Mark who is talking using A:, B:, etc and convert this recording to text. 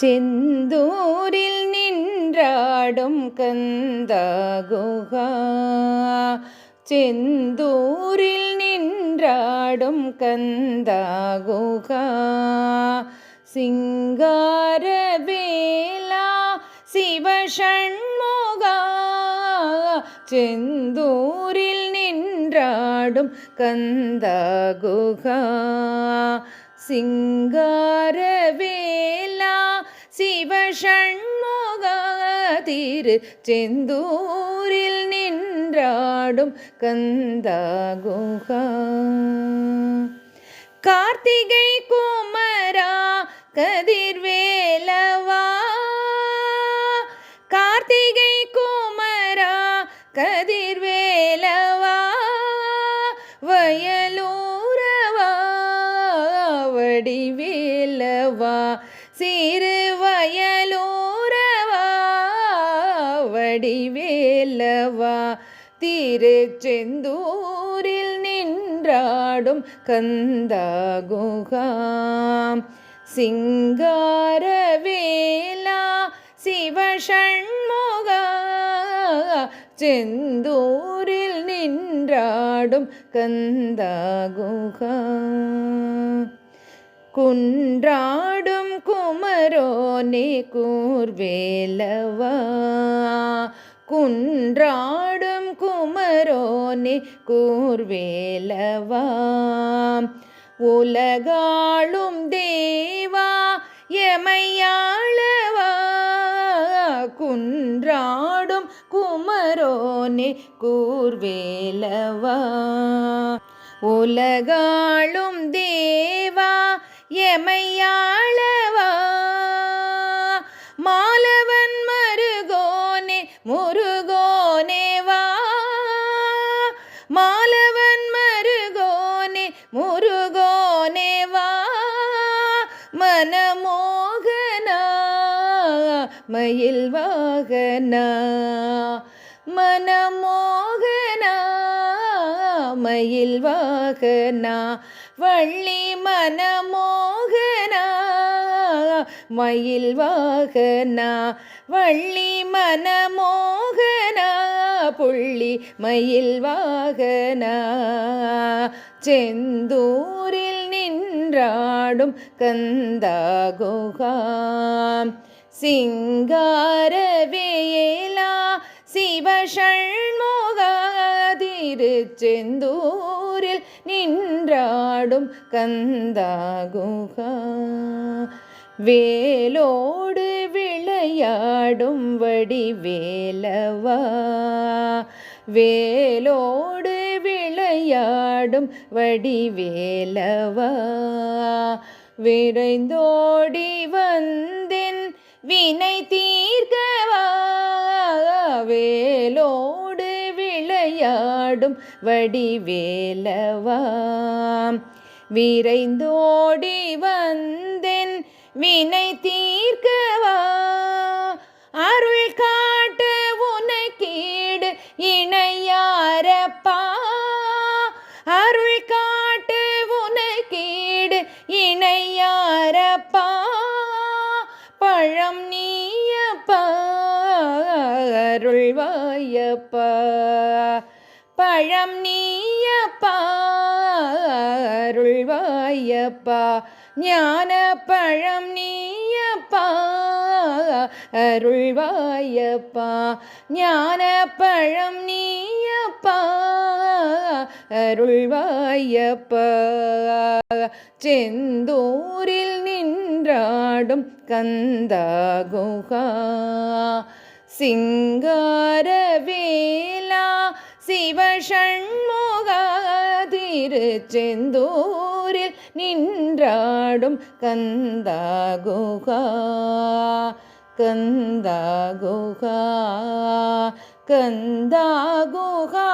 A: செந்தூரில் நின்றாடும் கந்தகுகா செந்தூரில் நின்றாடும் கந்தகுகா சிங்கார வேலா சிவஷண்முகா செந்தூரில் நின்றாடும் கந்தகுகா. சிங்காரவேலா சிவஷண்முகா திரு செந்தூரில் நின்றாடும் கந்தகுகா. கார்த்திகை குமரா கதிர்வே திருச்செந்தூரில் நின்றாடும் கந்தாகுகாம். சிங்காரவேலா சிவஷண்முகா செந்தூரில் நின்றாடும் கந்தாகுகா குன்றாடும் குமரோனே கூர்வேலவா. குன்றா கூர்வேலவா. உலகாளும் தேவா எமையாளவா. குன்றாடும் குமரோனே கூர்வேலவா. உலகாளும் தேவா எமையாளவா. மனமோகனா மயில் வாகனா. மனமோகனா மயில் வாகனா. வள்ளி மனமோகனா மயில் வாகனா. வள்ளி மனமோகனா புள்ளி மயில் வாகனா. செந்தூரில் நின்றாடும் கந்தாகுகாம் சிங்காரவேலா சிவஷண்முகா திருச்செந்தூரில் நின்றாடும் கந்தாகுகா. வேலோடு விளையாடும் வடிவேலவா. வேலோடு விளையாடும் வடிவேலவா. விரைந்தோடி வந்தின் வினை தீர்க்கவா. வேலோடு விளையாடும் வடிவேலவா. விரைந்தோடி வந்தென் வினை தீர்க்கவா. அருள் காட்டு உனக்கீடு இணையாரப்பா. அருள்வாயப்பா. பழம் நீயப்பா அருள்வாயப்பா. ஞான பழம் நீயப்பா அருள்வாயப்பா. ஞான பழம் நீயப்பா அருள்வாயப்பா. செந்தூரில் நின்றாடும் கந்தாகுகா சிங்காரவேலா சிவஷண்முகா திருச்செந்தூரில் நின்றாடும் கந்தா குகா கந்தா குகா கந்தா குகா